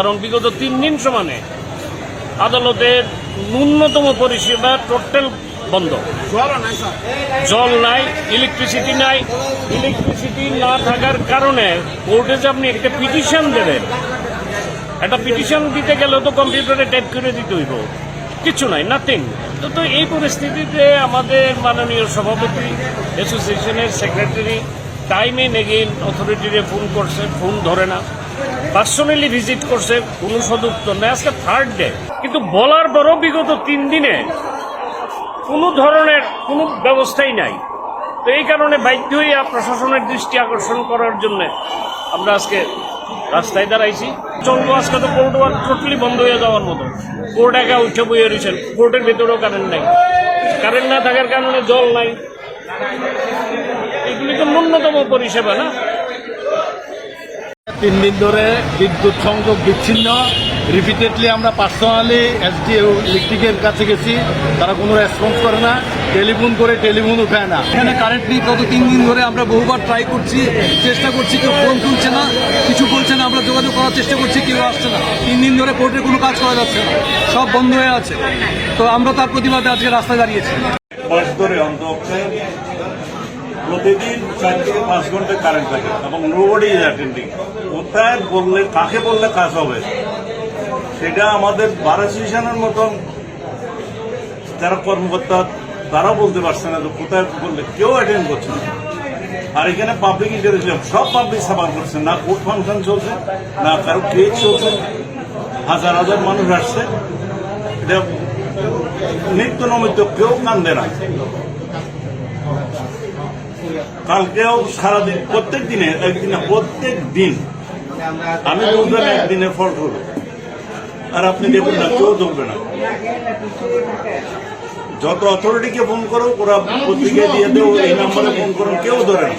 কারণ বিগত তিন দিন সমানে আদালতের ন্যূনতম পরিষেবা টোটাল বন্ধ। জল নাই ইলেকট্রিসিটি নাই ইলেকট্রিসিটি না থাকার কারণে কোর্টে যে আপনি একটা পিটিশন দেবেন, একটা পিটিশন দিতে গেলে তো কম্পিউটারে টাইপ করে দিতে হইব। কিছু নাই নাথিং তো এই পরিস্থিতিতে আমাদের মাননীয় সভাপতি অ্যাসোসিয়েশনের সেক্রেটারি টাইম এন এগেইন অথরিটিরে ফোন করছে ফোন ধরে না। পার্সোনালি ভিজিট করছে কোনো সদুত্তর নেই আজকে থার্ড ডে কিন্তু বলার পরও বিগত তিন দিনে কোনো ধরনের কোনো ব্যবস্থাই নাই। তো এই কারণে বাধ্য হয়ে প্রশাসনের দৃষ্টি আকর্ষণ করার জন্য আমরা আজকে রাস্তায় দাঁড়াইছি। চলবো আজকে তো কোর্ট টোটালি বন্ধ হয়ে যাওয়ার মতো। কোর্ট একা উঠে বইয়ে রয়েছেন কোর্টের ভেতরেও কারেন্ট নাই। কারেন্ট না থাকার কারণে জল নাই। এগুলি তো ন্যূনতম পরিষেবা না? তিন দিন ধরে বিদ্যুৎ সংযোগ বিচ্ছিন্ন। রিপিটেডলি আমরা পার্সোনালি এসডিও ইলেকট্রিকের কাছে গেছি তারা কোনো রেসপন্স করে না টেলিফোন করে টেলিফোন উঠায় না। এখানে কারেন্ট নেই গত তিন দিন ধরে আমরা বহুবার ট্রাই করছি চেষ্টা করছি কেউ ফোন তুলছে না কিছু বলছে না আমরা যোগাযোগ করার চেষ্টা করছি কেউ আসছে না। তিন দিন ধরে কোর্টে কোনো কাজ করা যাচ্ছে না সব বন্ধ হয়ে আছে। তো আমরা তার প্রতিবাদে আজকে রাস্তায় দাঁড়িয়েছি। ধরে প্রতিদিন চার থেকে পাঁচ ঘণ্টা কারেন্ট থাকে এবং নোবডি ইজ অ্যাটেন্ডিং কোথায় বললে, কাকে বললে কাজ হবে? সেটা আমাদের বার অ্যাসোসিয়েশনের মতন যারা কর্মকর্তা তারা বলতে পারছে না যে কোথায় বললে, কেউ অ্যাটেন্ড করছে না। আর এখানে পাবলিক ইন্টারেস্ট সব পাবলিক সাফার করছে, না কোর্ট ফাংশন চলছে, না কারও কেক চলছে। হাজার হাজার মানুষ আসছে। এটা নিত্য নমিত্য, কেউ কান্দে না। কালকেও সারাদিন, প্রত্যেক দিনে, একদিনে, প্রত্যেক দিন। আমি বলতাম একদিনে ফল হলো আর আপনি দেখুন না, কেউ ধরবে না। যত অথরিটিকে ফোন করো ওরা পত্রিকায় দিয়ে দেবো এই নাম্বারে ফোন করো কেউ ধরে না।